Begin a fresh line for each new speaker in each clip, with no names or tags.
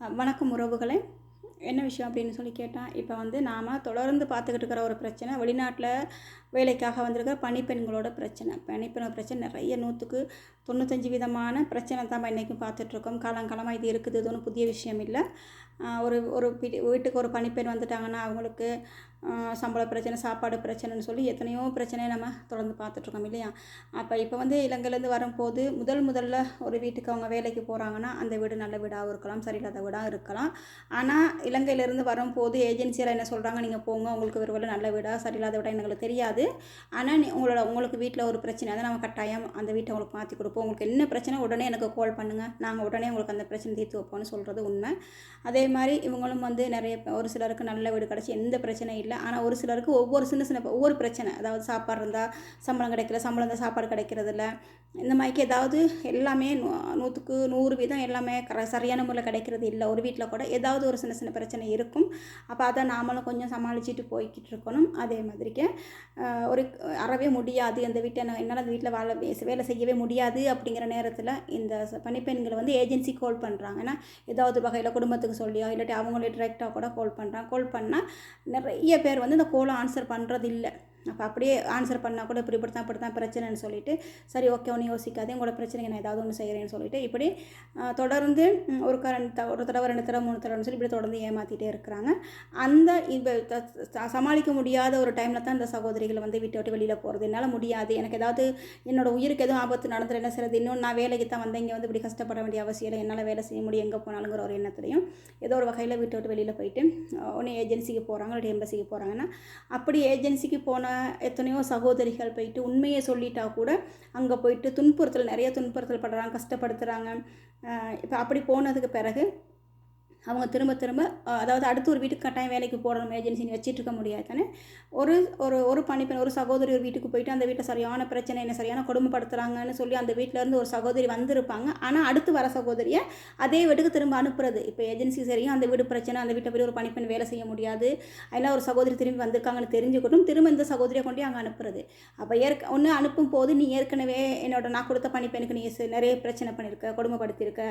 வணக்கம் உறவுகளை. என்ன விஷயம் அப்படின்னு சொல்லி கேட்டால் இப்போ வந்து நாம் தொடர்ந்து பார்த்துக்கிட்டு இருக்கிற ஒரு பிரச்சனை வெளிநாட்டில் வேலைக்காக வந்திருக்கிற பணிப்பெண்களோட பிரச்சனை. பனிப்பெண்கள் பிரச்சனை நிறைய நூற்றுக்கு தொண்ணூத்தஞ்சு விதமான பிரச்சனை தான் நம்ம இன்றைக்கும் பார்த்துட்ருக்கோம் காலங்காலமாக இது இருக்குது இது ஒன்றும் புதிய விஷயம் இல்லை. ஒரு ஒரு வீட்டுக்கு ஒரு பணிப்பெண் வந்துட்டாங்கன்னா அவங்களுக்கு சம்பள பிரச்சனை சாப்பாடு பிரச்சனைன்னு சொல்லி எத்தனையோ பிரச்சனையை நம்ம தொடர்ந்து பார்த்துட்ருக்கோம் இல்லையா? அப்போ இப்போ வந்து இலங்கையிலேருந்து வரும்போது முதல் முதல்ல ஒரு வீட்டுக்கு அவங்க வேலைக்கு போகிறாங்கன்னா அந்த வீடு நல்ல வீடாகவும் இருக்கலாம் சரியில்லாத வீடாக இருக்கலாம். ஆனால் இலங்கையிலேருந்து வரும்போது ஏஜென்சியில் என்ன சொல்கிறாங்க நீங்கள் போங்க உங்களுக்கு ஒரு வேலை நல்ல வீடாக சரியில்லாத வீடாக எங்களுக்கு தெரியாது. ஆனால் நீ உங்களோட உங்களுக்கு வீட்டில் ஒரு பிரச்சனை அதை நம்ம கட்டாயம் அந்த வீட்டை உங்களுக்கு மாற்றி கொடுப்போம். உங்களுக்கு என்ன பிரச்சனை உடனே எனக்கு கால் பண்ணுங்கள் நாங்கள் உடனே உங்களுக்கு அந்த பிரச்சனை தீர்த்து வைப்போம்னு சொல்கிறது உண்மை. அதே மாதிரி இவங்களும் வந்து நிறைய ஒரு சிலருக்கு நல்ல வீடு கிடச்சி எந்த பிரச்சனையும் இல்லை இல்லை. ஆனால் ஒரு சிலருக்கு ஒவ்வொரு சின்ன சின்ன ஒவ்வொரு பிரச்சனை. அதாவது சாப்பாடு இருந்தால் சம்பளம் கிடைக்கல சம்பளம் இருந்தால் சாப்பாடு கிடைக்கிறது இல்லை. இந்த மாதிரிக்கு ஏதாவது எல்லாமே நூ நூற்றுக்கு நூறு வீதம் எல்லாமே கர சரியான முறையில் கிடைக்கிறது இல்லை. ஒரு வீட்டில் கூட ஏதாவது ஒரு சின்ன சின்ன பிரச்சனை இருக்கும். அப்போ அதை நாமளும் கொஞ்சம் சமாளிச்சுட்டு போய்கிட்டு இருக்கணும். அதே மாதிரிக்கு ஒரு அறவே முடியாது. அந்த வீட்டை நான் என்னால் அந்த வீட்டில் வேலை வேலை செய்யவே முடியாது அப்படிங்கிற நேரத்தில் இந்த பணிப்பெண்களை வந்து ஏஜென்சி கால் பண்ணுறாங்க ஏன்னா ஏதாவது வகையில் குடும்பத்துக்கு சொல்லியோ இல்லாட்டி அவங்களே டிரெக்டாக கூட கால் பண்ணுறாங்க கால் பண்ணால் நிறைய பேர் வந்து இந்த கோலம் ஆன்சர் பண்ணுறது இல்லை அப்போ அப்படியே ஆன்சர் பண்ணால் கூட இப்படி இப்படி தான் இப்படி தான் பிரச்சனைன்னு சொல்லிட்டு சரி ஓகே ஒன்று யோசிக்காதே உங்களோட பிரச்சனைக்கு நான் ஏதாவது ஒன்று செய்கிறேன்னு சொல்லிட்டு இப்படி தொடர்ந்து ஒரு ரெண்டு த- ஒரு தடவை ரெண்டு தடவை மூணு தடவைன்னு சொல்லி இப்படி தொடர்ந்து ஏமாற்றிட்டே இருக்கிறாங்க. அந்த இப்போ த- சமாளிக்க முடியாத ஒரு டைமில் தான் இந்த சகோதரிகள் வந்து விட்டு விட்டு வெளியில் போகிறது என்னால் முடியாது. எனக்கு ஏதாவது என்னோடய உயிருக்கு எதுவும் ஆபத்து நடந்துட்டு என்ன செய்கிறது இன்னும் நான் வேலைக்கு தான் வந்தேன் இங்கே வந்து இப்படி கஷ்டப்பட வேண்டிய அவசியம் இல்லை. என்னால் வேலை செய்ய முடியும் எங்கே போனாலுங்கிற ஒரு எண்ணத்துலையும் ஏதோ ஒரு வகையில் விட்டு விட்டு வெளியில் போயிட்டு ஒன்று ஏஜென்சிக்கு போகிறாங்க இல்லாட்டி எம்பசிக்கு போகிறாங்கன்னா அப்படி ஏஜென்சிக்கு போன எத்தனையோ சகோதரிகள் போயிட்டு உண்மையை சொல்லிட்டா கூட அங்கே போயிட்டு துன்புறுத்தல் நிறைய துன்புறுத்தல் படுறாங்க கஷ்டப்படுத்துகிறாங்க இப்போ அப்படி போனதுக்கு பிறகு அவங்க திரும்ப திரும்ப அதாவது அடுத்து ஒரு வீட்டுக்கு கட்டாயம் வேலைக்கு போடணும் ஏஜென்சின்னு வச்சுட்டு இருக்க முடியாது தானே? ஒரு ஒரு ஒரு பணிப்பெண் ஒரு சகோதரி ஒரு வீட்டுக்கு போயிட்டு அந்த வீட்டில் சரியான பிரச்சனை என்ன சரியான கொடுமைப்படுத்துகிறாங்கன்னு சொல்லி அந்த வீட்டில் இருந்து ஒரு சகோதரி வந்திருப்பாங்க. ஆனால் அடுத்து வர சகோதரியை அதே வீட்டுக்கு திரும்ப அனுப்புறது. இப்போ ஏஜென்சி சரியும் அந்த வீடு பிரச்சனை அந்த வீட்டை போய் ஒரு பணிப்பெண் வேலை செய்ய முடியாது. அதெல்லாம் ஒரு சகோதரி திரும்பி வந்திருக்காங்கன்னு தெரிஞ்சுக்கட்டும் திரும்ப இந்த சகோதரியை கொண்டு அங்கே அனுப்புறது. அப்போ ஏற்க ஒன்று அனுப்பும் போது நீ ஏற்கனவே என்னோட நான் கொடுத்த பணிப்பெண்ணுக்கு நீ நிறைய பிரச்சனை பண்ணியிருக்க கொடுமைப்படுத்தியிருக்க.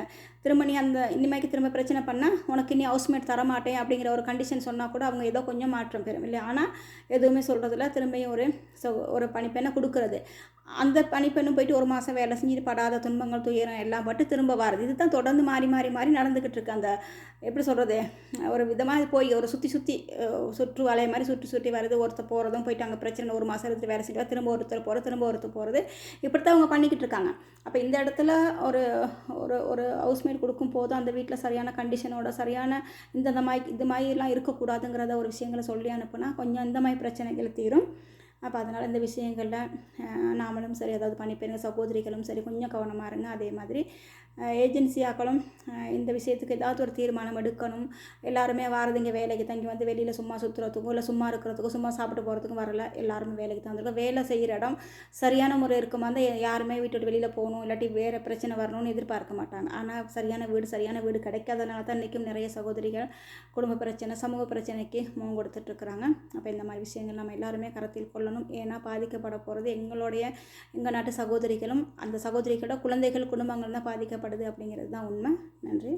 திரும்ப நீ அந்த இனிமேக்கு திரும்ப பிரச்சனை பண்ணால் உனக்கு இனி ஹவுஸ்மேட் தரமாட்டேன் அப்படிங்கிற ஒரு கண்டிஷன் சொன்னால் கூட அவங்க ஏதோ கொஞ்சம் மாற்றம் பெறும் இல்லை ஆனால் எதுவுமே சொல்கிறதில்ல திரும்பியும் ஒரு ஸோ ஒரு பணிப்பெண்ணை கொடுக்கறது. அந்த பனிப்பெண்ணும் போயிட்டு ஒரு மாதம் வேலை செஞ்சு படாத துன்பங்கள் துயரம் எல்லாம் பட்டு திரும்ப வாருது இதுதான் தொடர்ந்து மாறி மாறி மாறி நடந்துக்கிட்டு இருக்கு அந்த எப்படி சொல்கிறது ஒரு விதமாக போய் ஒரு சுற்றி சுற்றி சுற்று வலைய மாதிரி சுற்றி சுற்றி வருது. ஒருத்தர் போகிறதும் போயிட்டு அங்கே பிரச்சனை ஒரு மாதம் எடுத்து வேலை செஞ்சு திரும்ப ஒருத்தர் போகிறது திரும்ப ஒருத்தர் போகிறது இப்படி தான் அவங்க பண்ணிக்கிட்டு இருக்காங்க. அப்போ இந்த இடத்துல ஒரு ஒரு ஒரு ஹவுஸ்மேட் கொடுக்கும் போது அந்த வீட்டில் சரியான கண்டிஷனோட சரியான இந்த இந்த மாதிரி இது மாதிரிலாம் இருக்கக்கூடாதுங்கிறத ஒரு விஷயங்களை சொல்லி அனுப்புனா கொஞ்சம் இந்த மாதிரி பிரச்சனைகள் தீரும். அப்போ அதனால் இந்த விஷயங்களில் நாமளும் சரி அதாவது பணிப்பெண்கள் சகோதரிகளும் சரி கொஞ்சம் கவனமாக இருங்க. அதே மாதிரி ஏஜென்சியாக்களும் இந்த விஷயத்துக்கு ஏதாவது ஒரு தீர்மானம் எடுக்கணும். எல்லாருமே வாரது இங்கே வேலைக்கு தங்கி வந்து வெளியில் சும்மா சுற்றுறதுக்கும் இல்லை சும்மா இருக்கிறதுக்கும் சும்மா சாப்பிட்டு போகிறதுக்கும் வரல. எல்லாருமே வேலைக்கு தான் வந்திருக்கோம். வேலை செய்கிற இடம் சரியான முறை இருக்குமா இருந்தால் யாருமே வீட்டு விட்டு வெளியில் போகணும். இல்லாட்டி வேறு பிரச்சனை வரணும்னு எதிர்பார்க்க மாட்டாங்க. ஆனால் சரியான வீடு சரியான வீடு கிடைக்காதனால தான் இன்றைக்கும் நிறைய சகோதரிகள் குடும்ப பிரச்சனை சமூக பிரச்சனைக்கு முகம் கொடுத்துட்ருக்குறாங்க அப்போ இந்த மாதிரி விஷயங்கள் நம்ம எல்லாருமே கருத்தில் கொள்ளணும். ஏன்னா பாதிக்கப்பட போகிறது எங்களுடைய எங்கள் நாட்டு சகோதரிகளும் அந்த சகோதரிகளோட குழந்தைகள் குடும்பங்கள் தான் பாதிக்கப்பட பாதிக்கப்படுது அப்படிங்கிறது தான் உண்மை. நன்றி.